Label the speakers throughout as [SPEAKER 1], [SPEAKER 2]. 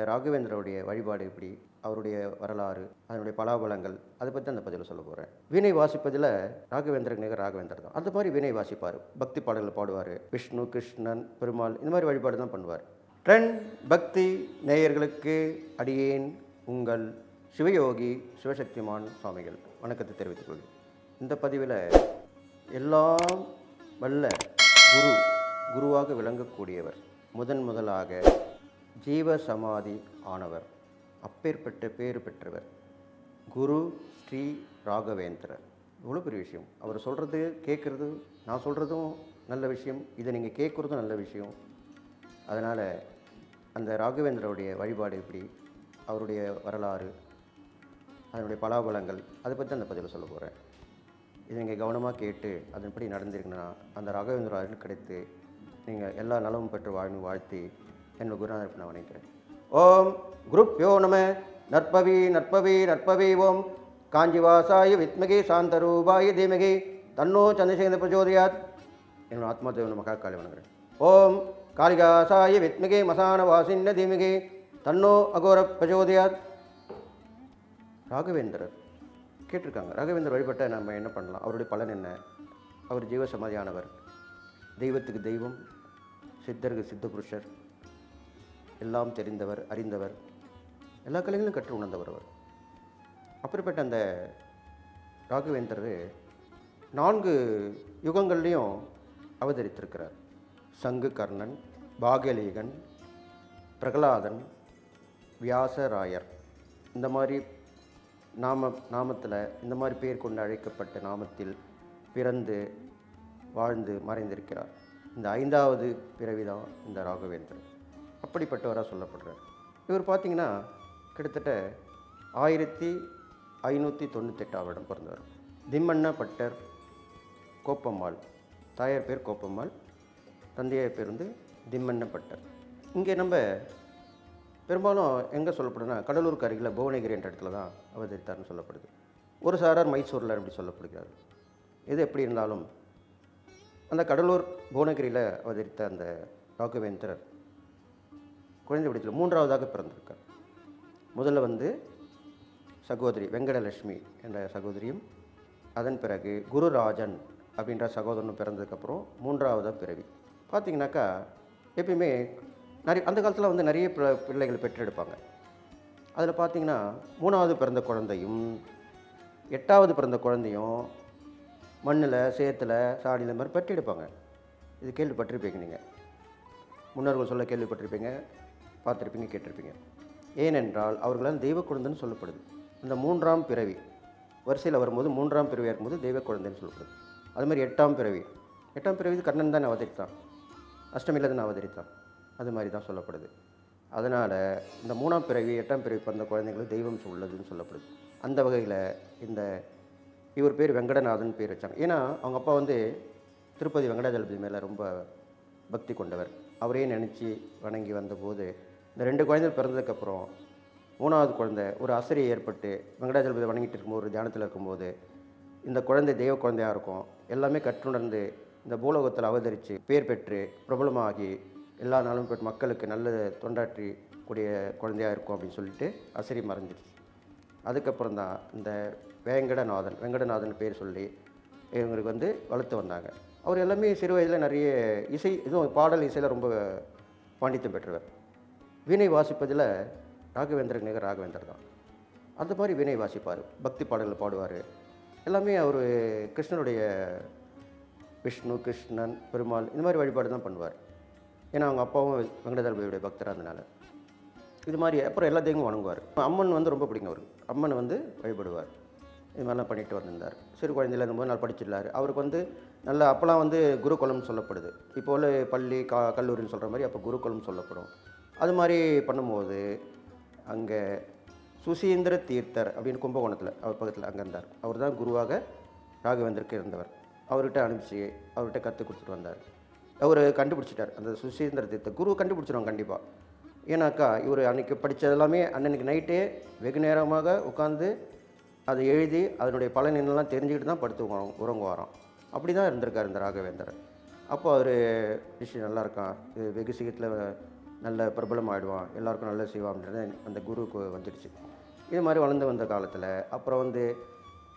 [SPEAKER 1] அந்த ராகவேந்திரருடைய வழிபாடு எப்படி? அவருடைய வரலாறு அதனுடைய பலாபலங்கள் அதை பற்றி அந்த பதிவில் சொல்ல போகிறேன் வீணை வாசிப்பதில் ராகவேந்திரன் நிகர் ராகவேந்தர் தான். அந்த மாதிரி வீணை வாசிப்பார். பக்தி பாடல்கள் பாடுவார். விஷ்ணு கிருஷ்ணன் பெருமாள் இந்த மாதிரி வழிபாடு தான் பண்ணுவார். ட்ரெண்ட் பக்தி நேயர்களுக்கு அடியேன் உங்கள் சிவயோகி சிவசக்திமான் சுவாமிகள். வணக்கத்தை தெரிவித்துக் கொள்கிறேன் இந்த பதிவில் எல்லாம் வல்ல குரு குருவாக விளங்கக்கூடியவர் முதன் முதலாக ஜீவ சமாதி ஆனவர் அப்பேற்பட்ட பேறு பெற்றவர் குரு ஸ்ரீ ராகவேந்திரர். இவ்வளோ பெரிய விஷயம். அவர் சொல்கிறது கேட்குறது நான் சொல்கிறதும் நல்ல விஷயம் இதை நீங்கள் கேட்குறதும் நல்ல விஷயம். அதனால் அந்த ராகவேந்திரருடைய வழிபாடு எப்படி அவருடைய வரலாறு அதனுடைய பலாபலங்கள் அதை பற்றி அந்த பதிவில் சொல்ல போகிறேன் இதை நீங்கள் கவனமாக கேட்டு அதன்படி நடந்திருக்குன்னா அந்த ராகவேந்திர அருள் கிடைத்து நீங்கள் எல்லா நலமும் பெற்று வாழ்ந்து வாழ்த்தி என்னோட குருநாதருக்கு நான் வணங்குகிறேன் ஓம் குருப்யோ நம நற்பவி நற்பவி நற்பவி ஓம். காஞ்சிவாசாய வித்மகி சாந்தரூபாய தீமகி தன்னோ சந்திரசேகர பிரச்சோதயாத். என்னோட ஆத்மா தேவன மகா காளி வணங்குறேன். ஓம் காளிகாசாய வித்மகி மசான வாசின்ன தீமகி தன்னோ அகோர பிரச்சோதயாத். ராகவேந்திரர் கேட்டிருக்காங்க. ராகவேந்தர் வழிபட்ட நம்ம என்ன பண்ணலாம்? அவருடைய பலன் என்ன? அவர் ஜீவசமாதியானவர். தெய்வத்துக்கு தெய்வம் சித்தருக்கு சித்த புருஷர். எல்லாம் தெரிந்தவர் அறிந்தவர். எல்லா கலைகளும் கற்று உணர்ந்தவர் அவர். அப்படிப்பட்ட அந்த ராகவேந்தர் நான்கு யுகங்கள்லேயும் அவதரித்திருக்கிறார். சங்கு கர்ணன் பாகலீகன் பிரகலாதன் வியாசராயர். இந்த மாதிரி நாம நாமத்தில் இந்த மாதிரி பேர் கொண்டு அழைக்கப்பட்ட நாமத்தில் பிறந்து வாழ்ந்து மறைந்திருக்கிறார். இந்த ஐந்தாவது பிறவிதான் இந்த ராகவேந்திரன் அப்படிப்பட்டவராக சொல்லப்படுறார். இவர் பார்த்தீங்கன்னா கிட்டத்தட்ட ஆயிரத்தி ஐநூற்றி தொண்ணூத்தெட்டாம் வருடம் பிறந்தவர் திம்மண்ண பட்டர் கோப்பம்மாள். தாயார் பேர் கோப்பம்மாள். தந்தையார் பேர் வந்து திம்மண்ண பட்டர். இங்கே நம்ம பெரும்பாலும் எங்கே சொல்லப்படுதுன்னா கடலூருக்கு அருகில் புவனகிரி என்ற இடத்துல தான் அவதரித்தார்னு சொல்லப்படுது. ஒரு சாரார் மைசூரில் அப்படி சொல்லப்படுகிறார் எது எப்படி இருந்தாலும் அந்த கடலூர் புவனகிரியில் அவதரித்த அந்த ராகவேந்திரர் குழந்தை வடித்தில் மூன்றாவதாக பிறந்திருக்கார். முதல்ல வந்து சகோதரி வெங்கடலட்சுமி என்ற சகோதரியும் அதன் பிறகு குருராஜன் அப்படின்ற சகோதரனும் பிறந்ததுக்கப்புறம் மூன்றாவதாக பிறவி. பார்த்தீங்கன்னாக்கா எப்பயுமே நிறைய அந்த காலத்தில் வந்து நிறைய பிள்ளைகள் பெற்றெடுப்பாங்க. அதில் பார்த்தீங்கன்னா மூணாவது பிறந்த குழந்தையும் எட்டாவது பிறந்த குழந்தையும் மண்ணில் சேத்தில் சாணியில் இந்த மாதிரி பெற்றெடுப்பாங்க. இது கேள்விப்பட்டிருப்பீங்க நீங்கள் முன்னோர்கள் சொல்ல கேள்விப்பட்டிருப்பீங்க. பார்த்துருப்பீங்க கேட்டிருப்பீங்க. ஏனென்றால் அவர்களால் தெய்வ குழந்தைன்னு சொல்லப்படுது. இந்த மூன்றாம் பிறவி வரிசையில் வரும்போது மூன்றாம் பிறவியாக இருக்கும்போது தெய்வ குழந்தைன்னு சொல்லப்படுது. அது மாதிரி எட்டாம் பிறவி. எட்டாம் பிறவி கண்ணன் தான் அவதரித்தான். அஷ்டமியில் தான் அவதரித்தான். அது மாதிரி தான் சொல்லப்படுது. அதனால் இந்த மூணாம் பிறவி எட்டாம் பிறவி பிறந்த குழந்தைங்களுக்கு தெய்வம் உள்ளதுன்னு சொல்லப்படுது. அந்த வகையில் இந்த இவர் பேர் வெங்கடநாதன் பேர் வச்சாங்க. ஏன்னா அவங்க அப்பா வந்து திருப்பதி வெங்கடாஜலபதி மேலே ரொம்ப பக்தி கொண்டவர். அவரே நினச்சி வணங்கி வந்தபோது இந்த ரெண்டு குழந்தைகள் பிறந்ததுக்கப்புறம் மூணாவது குழந்தை ஒரு அசரி ஏற்பட்டு வெங்கடாஜலபதி வணங்கிட்டு இருக்கும்போது ஒரு தியானத்தில் இருக்கும்போது இந்த குழந்தை தெய்வ குழந்தையாக இருக்கும். எல்லாமே கற்றுணர்ந்து இந்த பூலோகத்தில் அவதரித்து பேர் பெற்று பிரபலமாகி எல்லா நாளும் பெற்று மக்களுக்கு நல்ல தொண்டாற்றி கூடிய குழந்தையாக இருக்கும் அப்படின்னு சொல்லிட்டு அசரி மறைஞ்சிருச்சு. அதுக்கப்புறம் தான் இந்த வேங்கடநாதன் வெங்கடநாதன் பேர் சொல்லி இவங்களுக்கு வந்து வளர்த்து வந்தாங்க. அவர் எல்லாமே சிறு வயதில் நிறைய இசை இதுவும் பாடல் இசையில் ரொம்ப பாண்டித்தம் பெற்றவர். வீணை வாசிப்பதில் ராகவேந்திரன் நிகர் ராகவேந்தர் தான். அந்த மாதிரி வீணை வாசிப்பார். பக்தி பாடல்கள் பாடுவார். எல்லாமே அவர் கிருஷ்ணனுடைய விஷ்ணு கிருஷ்ணன் பெருமாள் இந்த மாதிரி வழிபாடு தான் பண்ணுவார். ஏன்னா அவங்க அப்பாவும் வெங்கடதளபதியுடைய பக்தராக இருந்தனால. இது மாதிரி அப்புறம் எல்லா தெய்வமும் வணங்குவார். அம்மன் வந்து ரொம்ப பிடிக்கும் அவருக்கு. அம்மன் வந்து வழிபடுவார். இது மாதிரிலாம் பண்ணிட்டு வந்திருந்தார். சிறு குழந்தையில இருக்கும்போது நாள் படிச்சிடலாரு அவருக்கு வந்து நல்ல அப்போலாம் வந்து குருகுலம்னு சொல்லப்படுது. இப்போ உள்ள பள்ளி கா கல்லூரின்னு சொல்கிற மாதிரி அப்போ குருகுலம் சொல்லப்படும். அது மாதிரி பண்ணும்போது அங்கே சுசீந்திர தீர்த்தர் அப்படின்னு கும்பகோணத்தில் அவர் பக்கத்தில் அங்கே இருந்தார். அவர் தான் குருவாக ராகவேந்தருக்கு இருந்தவர். அவர்கிட்ட அனுப்பிச்சு அவர்கிட்ட கற்றுக் கொடுத்துட்டு வந்தார். அவர் கண்டுபிடிச்சிட்டார். அந்த சுசீந்திர தீர்த்த குரு கண்டுபிடிச்சிருவாங்க கண்டிப்பாக ஏன்னாக்கா இவர் அன்றைக்கி படித்தது எல்லாமே அன்னன்னைக்கு நைட்டே வெகு நேரமாக உட்காந்து அதை எழுதி அதனுடைய பலனெல்லாம் தெரிஞ்சுக்கிட்டு தான் படுத்து உறங்கு வரோம் அப்படி தான் இருந்திருக்கார் இந்த ராகவேந்தர் அப்போ அவர் விஷயம் நல்லா இருக்கான் இது வெகு சீக்கிரத்தில் நல்ல பிரபலம் ஆகிடுவான் எல்லாருக்கும் நல்லது செய்வான்ன்றது அந்த குருவுக்கு வந்துடுச்சு. இது மாதிரி வளர்ந்து வந்த காலத்தில் அப்புறம் வந்து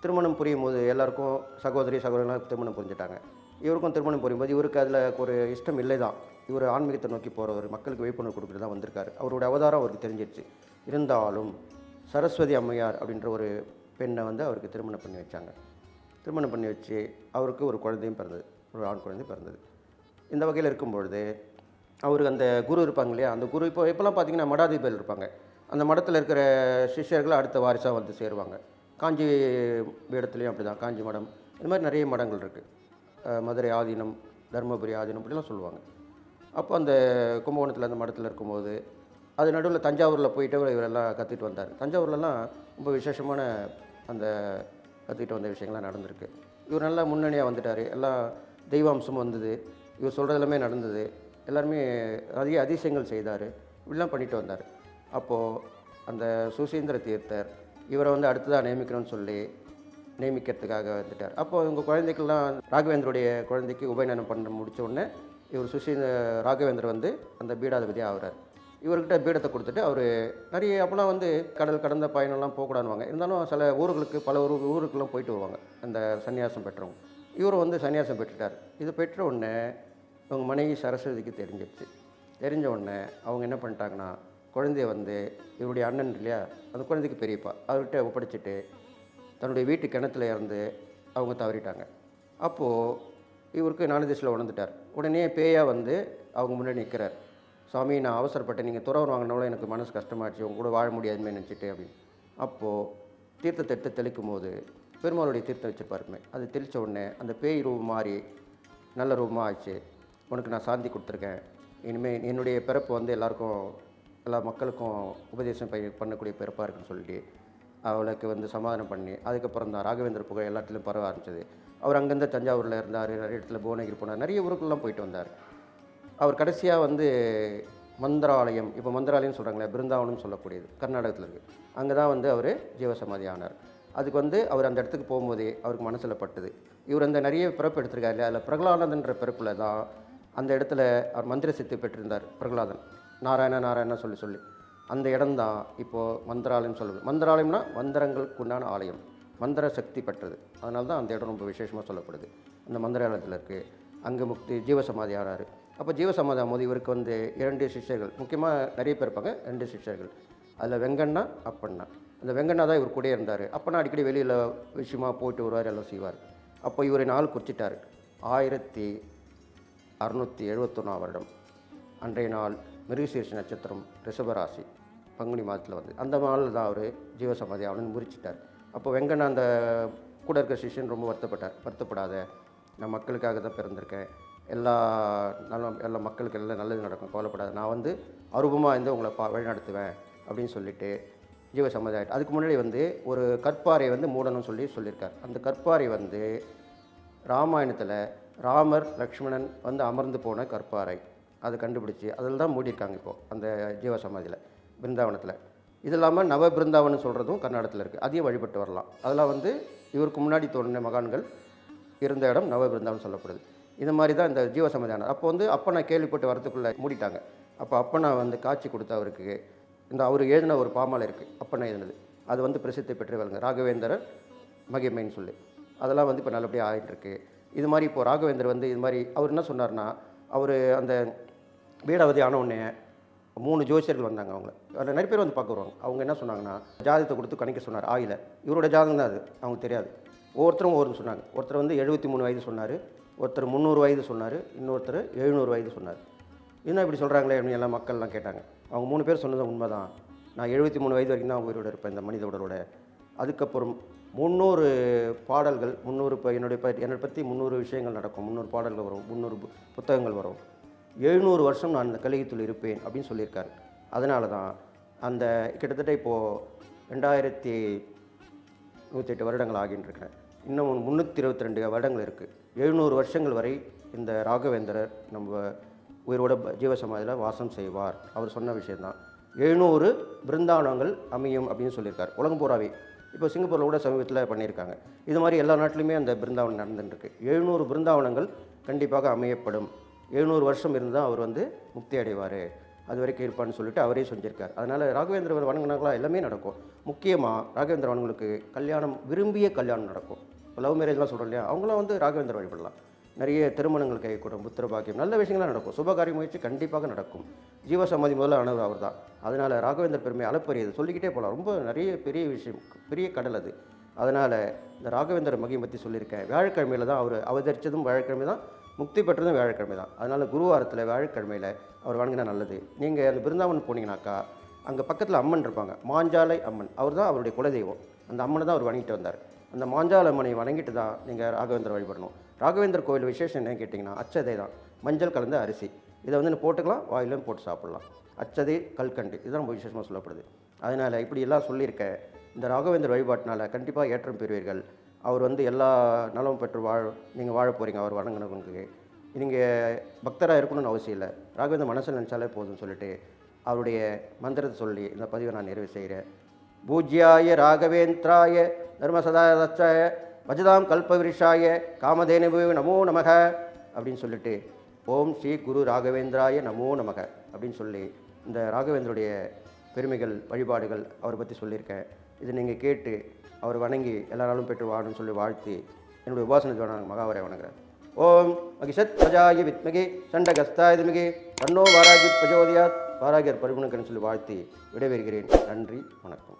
[SPEAKER 1] திருமணம் புரியும் போது எல்லாருக்கும் சகோதரி சகோதரங்களாம் திருமணம் புரிஞ்சுட்டாங்க. இவருக்கும் திருமணம் புரியும்போது இவருக்கு அதில் ஒரு இஷ்டம் இல்லை தான் இவர் ஆன்மீகத்தை நோக்கி போகிறவர் மக்களுக்கு விழிப்புணர்வு கொடுக்குறது தான் வந்திருக்காரு. அவருடைய அவதாரம் அவருக்கு தெரிஞ்சிருச்சு. இருந்தாலும் சரஸ்வதி அம்மையார் அப்படின்ற ஒரு பெண்ணை வந்து அவருக்கு திருமணம் பண்ணி வச்சாங்க. திருமணம் பண்ணி வச்சு அவருக்கு ஒரு குழந்தையும் பிறந்தது ஒரு ஆண் குழந்தை பிறந்தது. இந்த வகையில் இருக்கும் பொழுது அவருக்கு அந்த குரு இருப்பாங்க இல்லையா? அந்த குரு இப்போ இப்போலாம் பார்த்தீங்கன்னா மடாதிபதிகள் இருப்பாங்க. அந்த மடத்தில் இருக்கிற சிஷ்யர்கள் அடுத்த வாரிசாக வந்து சேருவாங்க. காஞ்சி இடத்துலையும் அப்படி தான் காஞ்சி மடம். இந்த மாதிரி நிறைய மடங்கள் இருக்குது மதுரை ஆதீனம் தருமபுரி ஆதீனம் இப்படிலாம் சொல்லுவாங்க. அப்போ அந்த கும்பகோணத்தில் அந்த மடத்தில் இருக்கும்போது அது நடுவில் தஞ்சாவூரில் போயிட்டு இவரெல்லாம் கற்றுட்டு வந்தார். தஞ்சாவூர்லலாம் ரொம்ப விசேஷமான அந்த கற்றுக்கிட்டு வந்த விஷயங்கள்லாம் நடந்திருக்கு. இவர் நல்லா முன்னணியாக வந்துட்டார். எல்லாம் தெய்வாம்சம் வந்தது. இவர் சொல்கிறது எல்லாமே நடந்தது. எல்லாருமே அதிக அதிசயங்கள் செய்தார். இப்படிலாம் பண்ணிட்டு வந்தார். அப்போது அந்த சுசீந்திர தீர்த்தர் இவரை வந்து அடுத்ததாக நியமிக்கணும்னு சொல்லி நியமிக்கிறதுக்காக வந்துட்டார். அப்போது இவங்க குழந்தைக்கெல்லாம் ராகவேந்தருடைய குழந்தைக்கு உபநயனம் பண்ண முடித்த உடனே இவர் சுசீந்திர ராகவேந்தர் வந்து அந்த பீடாதிபதி ஆகிறார். இவர்கிட்ட பீடத்தை கொடுத்துட்டு அவர் நிறைய அப்போலாம் வந்து கடல் கடந்த பயணம்லாம் போகக்கூடாதுவாங்க இருந்தாலும் சில ஊர்களுக்கு பல ஊர் ஊருக்கெல்லாம் போயிட்டு வருவாங்க அந்த சன்னியாசம் பெற்றவங்க. இவர் வந்து சன்னியாசம் பெற்றுட்டார். இது பெற்ற உடனே இவங்க மனைவி சரஸ்வதிக்கு தெரிஞ்சிடுச்சு தெரிஞ்ச உடனே அவங்க என்ன பண்ணிட்டாங்கன்னா குழந்தைய வந்து இவருடைய அண்ணன் இல்லையா அந்த குழந்தைக்கு பெரியப்பா அவர்கிட்ட ஒப்படைச்சிட்டு தன்னுடைய வீட்டு கிணத்துல இறந்து அவங்க தவறிட்டாங்க. அப்போது இவருக்கு நாலு திசையில் உணர்ந்துட்டார். உடனே பேயாக வந்து அவங்க முன்னாடி நிற்கிறார் சாமி நான் அவசரப்பட்டேன். நீங்கள் துறவர் வாங்கினாலும் எனக்கு மனசு கஷ்டமாகிடுச்சு உங்க கூட வாழ முடியாதுமே நினச்சிட்டு அப்படின்னு. அப்போது தீர்த்தத்தை எடுத்து தெளிக்கும் போது பெருமாளுடைய தீர்த்தம் வச்சுருப்பாருமே அது தெளித்த உடனே அந்த பேய் ரூபம் மாறி நல்ல ரூபமாக ஆச்சு. உனக்கு நான் சாந்தி கொடுத்துருக்கேன். இனிமேல் என்னுடைய பிறப்பு வந்து எல்லாருக்கும் எல்லா மக்களுக்கும் உபதேசம் பய- பண்ணக்கூடிய பிறப்பாக இருக்குன்னு சொல்லிட்டு அவளுக்கு வந்து சமாதானம் பண்ணி அதுக்கப்புறம் தான் ராகவேந்திர புகழ் எல்லாத்துலேயும் பரவ ஆரம்பிச்சது. அவர் அங்கேருந்து தஞ்சாவூரில் இருந்தார் நிறைய இடத்துல புவனகிரி போனார் நிறைய ஊருக்குள்ளலாம் போயிட்டு வந்தார். அவர் கடைசியாக வந்து மந்திராலயம் இப்போ மந்திராலயம் சொல்கிறாங்களே பிருந்தாவனம் சொல்லக்கூடியது கர்நாடகத்தில் இருக்குது அங்கே தான் வந்து அவர் ஜீவசமாதி ஆனார். அதுக்கு வந்து அவர் அந்த இடத்துக்கு போகும்போதே அவருக்கு மனசில் பட்டது. இவர் அந்த நிறைய பிறப்பு எடுத்திருக்காரு அதில் பிரகலானந்தன்ற பிறப்பில் தான் அந்த இடத்துல அவர் மந்திர சித்தி பெற்றிருந்தார் பிரகலாதன். நாராயண நாராயண சொல்லி சொல்லி. அந்த இடம்தான் இப்போது மந்திராலயம் சொல்லுது. மந்திராலயம்னா மந்திரங்களுக்கு உண்டான ஆலயம். மந்திர சக்தி பெற்றது. அதனால தான் அந்த இடம் ரொம்ப விசேஷமாக சொல்லப்படுது. அந்த மந்திராலயத்தில் இருக்குது அங்கே முக்தி ஜீவசமாதி ஆறாரு. அப்போ ஜீவசமாதி ஆகும்போது இவருக்கு வந்து இரண்டு சிஷ்யர்கள் முக்கியமாக நிறைய பேர் இருப்பாங்க ரெண்டு சிஷ்யர்கள். அதில் வெங்கண்ணா அப்பண்ணா. அந்த வெங்கண்ணா தான் இவர் கூடயே இருந்தார். அப்பண்ணா அடிக்கடி வெளியில் விஷயமா போயிட்டு வருவார் எல்லாம் செய்வார். அப்போ இவர் நாள் குறிச்சிட்டார். ஆயிரத்தி அறுநூற்றி எழுபத்தொன்னாம் வருடம். அன்றைய நாள் மிருகசீர்ஷ நட்சத்திரம் ரிஷபராசி பங்குனி மாதத்தில் வந்து அந்த நாளில் தான் அவர் ஜீவசமாதி அவனு முறிச்சிட்டார். அப்போ வெங்கண்ணா அந்த கூட இருக்க சிஷ்யன் ரொம்ப வருத்தப்பட்டார். வருத்தப்படாத நான் மக்களுக்காக தான் பிறந்திருக்கேன். எல்லா நல்ல எல்லா மக்களுக்கு எல்லாம் நல்லது நடக்கும். கவலைப்படாத. நான் வந்து அருபமாக இருந்து உங்களை பா வழிநடத்துவேன். அப்படின்னு சொல்லிட்டு ஜீவசமாதி ஆகிட்டு அதுக்கு முன்னாடி வந்து ஒரு கற்பாறை வந்து மூடணும்னு சொல்லி சொல்லியிருக்கார். அந்த கற்பாறை வந்து ராமாயணத்தில் ராமர் லக்ஷ்மணன் வந்து அமர்ந்து போன கற்பாறை. அதை கண்டுபிடிச்சி அதில் தான் மூடியிருக்காங்க இப்போது அந்த ஜீவசமாதியில் பிருந்தாவனத்தில். இது இல்லாமல் நவ பிருந்தாவனம் சொல்கிறதும் கர்நாடகத்தில் இருக்குது அதையும் வழிபட்டு வரலாம். அதெல்லாம் வந்து இவருக்கு முன்னாடி தோன்றின மகான்கள் இருந்த இடம் நவ பிருந்தாவனம் சொல்லப்படுது. இந்த மாதிரி தான் இந்த ஜீவசமாதியானார் அப்போ வந்து அப்பனை கேள்விப்பட்டு வரத்துக்குள்ளே மூடிட்டாங்க. அப்போ அப்பனை வந்து காட்சி கொடுத்த அவருக்கு இந்த அவர் எழுதின ஒரு பாமாலை இருக்குது அப்பனை எழுதினது. அது வந்து பிரசித்தி பெற்று வருங்க ராகவேந்தரர் மகிமைன்னு சொல்லி. அதெல்லாம் வந்து இப்போ நல்லபடியாக ஆகிட்டுருக்கு இது மாதிரி இப்போ ராகவேந்தர் வந்து இது மாதிரி அவர் என்ன சொன்னார்னா அவர் அந்த வீடாவதி ஆனவுடனே மூணு ஜோசியர்கள் வந்தாங்க அவங்க. அதில் நிறைய பேர் வந்து பார்க்க வருவாங்க. அவங்க என்ன சொன்னாங்கன்னா ஜாதகத்தை கொடுத்து கணிக்க சொன்னார். ஆயில. இவரோட ஜாதகம் தான் அது. அவங்க தெரியாது. ஒவ்வொருத்தரும் ஒவ்வொரு சொன்னாங்க. ஒருத்தர் வந்து எழுபத்தி மூணு வயது சொன்னார். ஒருத்தர் முந்நூறு வயது சொன்னார். இன்னொருத்தர் எழுநூறு வயது சொன்னார். என்ன இப்படி சொல்கிறாங்களே அப்படின்னு எல்லாம் மக்கள்லாம் கேட்டாங்க. அவங்க மூணு பேர் சொன்னது உண்மைதான். நான் எழுபத்தி மூணு வயது வரைக்கும் தான் உயிரோடு இருப்பேன் இந்த மனித உடலோட. அதுக்கப்புறம் முந்நூறு பாடல்கள் முந்நூறு இப்போ என்னுடைய என்னை பற்றி முந்நூறு விஷயங்கள் நடக்கும். முந்நூறு பாடல்கள் வரும் முந்நூறு புத்தகங்கள் வரும். எழுநூறு வருஷம் நான் இந்த கலிகத்தில் இருப்பேன் அப்படின்னு சொல்லியிருக்காரு. அதனால தான் அந்த கிட்டத்தட்ட இப்போது ரெண்டாயிரத்தி நூற்றெட்டு வருடங்கள் ஆகின்றிருக்கிறேன் இன்னும் முந்நூற்றி இருபத்தி ரெண்டு வருடங்கள் இருக்குது எழுநூறு வருஷங்கள் வரை இந்த ராகவேந்திரர் நம்ம உயிரோட ஜீவசமாதியில் வாசம் செய்வார். அவர் சொன்ன விஷயம்தான். எழுநூறு பிருந்தாவனங்கள் அமையும் அப்படின்னு சொல்லியிருக்கார். உலகம் பூராவே இப்போ சிங்கப்பூரில் கூட சமீபத்தில் பண்ணியிருக்காங்க. இது மாதிரி எல்லா நாட்டிலுமே அந்த பிருந்தாவனம் நடந்துட்டுருக்கு. எழுநூறு பிருந்தாவனங்கள் கண்டிப்பாக அமையப்படும். எழுநூறு வருஷம் இருந்தால் அவர் வந்து முக்தி அடைவார். அது வரைக்கும் இருப்பான்னு சொல்லிட்டு அவரே செஞ்சிருக்கார் அதனால் ராகவேந்திர வணங்கினாங்களா எல்லாமே நடக்கும். முக்கியமாக ராகவேந்திர வணங்களுக்கு கல்யாணம் விரும்பிய கல்யாணம் நடக்கும். லவ் மேரேஜ்லாம் சொல்கிறோம் இல்லையா? அவங்களாம் வந்து ராகவேந்திர வழிபடலாம். நிறைய திருமணங்கள் கைக்கூடும் புத்திர பாக்கியம் நல்ல விஷயங்கள்லாம் நடக்கும். சுபகாரிய முயற்சி கண்டிப்பாக நடக்கும். ஜீவசமாதி முதல்ல ஆனவர் அவர் தான். அதனால் ராகவேந்தர் பெருமை அளப்பரியது. சொல்லிக்கிட்டே போகலாம் ரொம்ப நிறைய பெரிய விஷயம் பெரிய கடல் அது. அதனால் இந்த ராகவேந்தர் மகிமை பற்றி சொல்லியிருக்கேன். வியாழக்கிழமையில் தான் அவர் அவதரித்ததும் வியாழக்கிழமை தான் முக்தி பெற்றதும் வியாழக்கிழமை தான். அதனால் குருவாரத்தில் வியாழக்கிழமையில் அவர் வணங்கினா நல்லது. நீங்கள் அந்த பிருந்தாவன் போனீங்கன்னாக்கா அங்கே பக்கத்தில் அம்மன் இருப்பாங்க. மாஞ்சாலை அம்மன். அவர் தான் அவருடைய குலதெய்வம். அந்த அம்மனை தான் அவர் வணங்கிட்டு வந்தார். அந்த மாஞ்சாலம்மனை வணங்கிட்டு தான் நீங்கள் ராகவேந்தர் வழிபடணும். ராகவேந்தர் கோயில் விசேஷம் என்ன கேட்டிங்கன்னா அச்சதை தான். மஞ்சள் கலந்த அரிசி. இதை வந்து போட்டுக்கலாம் வாயிலும் போட்டு சாப்பிட்லாம். அச்சதை கல்கண்டு இதுதான் ரொம்ப விசேஷமாக சொல்லப்படுது. அதனால் இப்படி எல்லாம் சொல்லியிருக்கேன் இந்த ராகவேந்தர் வழிபாட்டினால கண்டிப்பாக ஏற்றம் பெறுவீர்கள். அவர் வந்து எல்லா நலமும் பெற்று வாழ நீங்கள் வாழ போகிறீங்க அவர் வணங்கினவங்களுக்கு நீங்கள் பக்தராக இருக்கணும்னு அவசியம் இல்லை. ராகவேந்தர் மனசில் நினச்சாலே போதும்னு சொல்லிட்டு அவருடைய மந்திரத்தை சொல்லி இந்த பதிவை நான் நிறைவு செய்கிறேன். பூஜ்யாய ராகவேந்திராய தர்மசதாச்சாய பஜதாம் கல்பவிருஷாய காமதேனுபு நமோ நமக அப்படின்னு சொல்லிட்டு ஓம் ஸ்ரீ குரு ராகவேந்திராய நமோ நமக அப்படின்னு சொல்லி இந்த ராகவேந்தருடைய பெருமைகள் வழிபாடுகள் அவரை பற்றி சொல்லியிருக்கேன். இதை நீங்கள் கேட்டு அவர் வணங்கி எல்லா நாளும் பெற்று வாழணும்னு சொல்லி வாழ்த்தி என்னுடைய உபாசனை நான் மகாவரை வணங்குறேன். ஓம் அகிஷத் பஜாய வித்மகி சண்டகஸ்தாயதுமிகி தன்னோ வாராகி பிரஜோதியாத் வாராகியர் பரிகுணக்கன்னு சொல்லி வாழ்த்தி விடைபெறுகிறேன். நன்றி வணக்கம்.